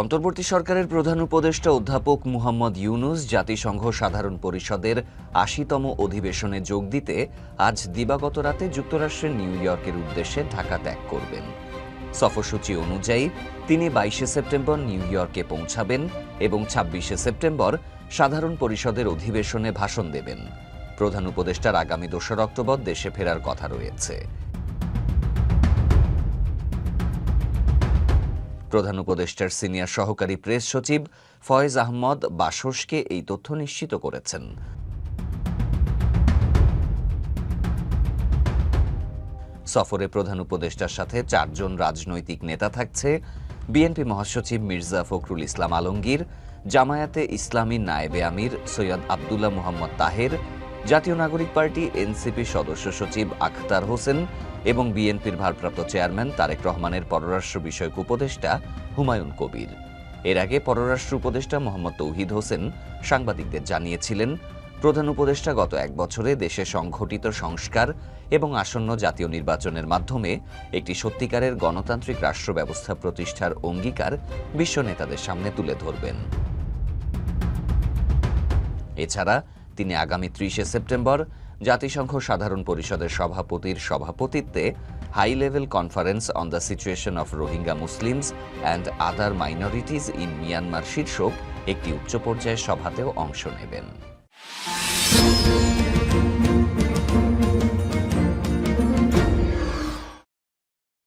অন্তর্বর্তী সরকারের প্রধান উপদেষ্টা অধ্যাপক মুহাম্মদ ইউনুস জাতিসংঘ সাধারণ পরিষদের আশিতম অধিবেশনে যোগ দিতে আজ দিবাগত রাতে যুক্তরাষ্ট্রের নিউ ইয়র্কের উদ্দেশ্যে ঢাকা ত্যাগ করবেন। সফরসূচি অনুযায়ী তিনি বাইশে সেপ্টেম্বর নিউ ইয়র্কে পৌঁছাবেন এবং ছাব্বিশে সেপ্টেম্বর সাধারণ পরিষদের অধিবেশনে ভাষণ দেবেন। প্রধান উপদেষ্টার আগামী দোসরা অক্টোবর দেশে ফেরার কথা রয়েছে। প্রধান উপদেষ্টার সিনিয়র সহকারী প্রেস সচিব ফয়েজ আহমদ বাসসকে এই তথ্য নিশ্চিত করেছেন। সফরে প্রধান উপদেষ্টার সাথে চারজন রাজনৈতিক নেতা থাকছে। বিএনপি মহাসচিব মির্জা ফখরুল ইসলাম আলমগীর, জামায়াতে ইসলামী নায়েবে আমির সৈয়দ আবদুল্লাহ মোহাম্মদ তাহের, জাতীয় নাগরিক পার্টি এনসিপি সদস্য সচিব আখতার হোসেন এবং বিএনপির ভারপ্রাপ্ত চেয়ারম্যান তারেক রহমানের পররাষ্ট্র বিষয়ক উপদেষ্টা হুমায়ুন কবির। এর আগে পররাষ্ট্র উপদেষ্টা মোহাম্মদ তৌহিদ হোসেন সাংবাদিকদের জানিয়েছিলেন, প্রধান উপদেষ্টা গত এক বছরে দেশে সংঘটিত সংস্কার এবং আসন্ন জাতীয় নির্বাচনের মাধ্যমে একটি সত্যিকারের গণতান্ত্রিক রাষ্ট্র ব্যবস্থা প্রতিষ্ঠার অঙ্গীকার বিশ্ব নেতাদের সামনে তুলে ধরবেন। এছাড়া তিনি আগামী ত্রিশে সেপ্টেম্বর জাতিসংঘ সাধারণ পরিষদের সভাপতির সভাপতিত্বে high level conference on the situation of Rohingya Muslims and other minorities in Myanmar শীর্ষক একটি উচ্চ পর্যায়ের সভাতেও অংশ নেবেন।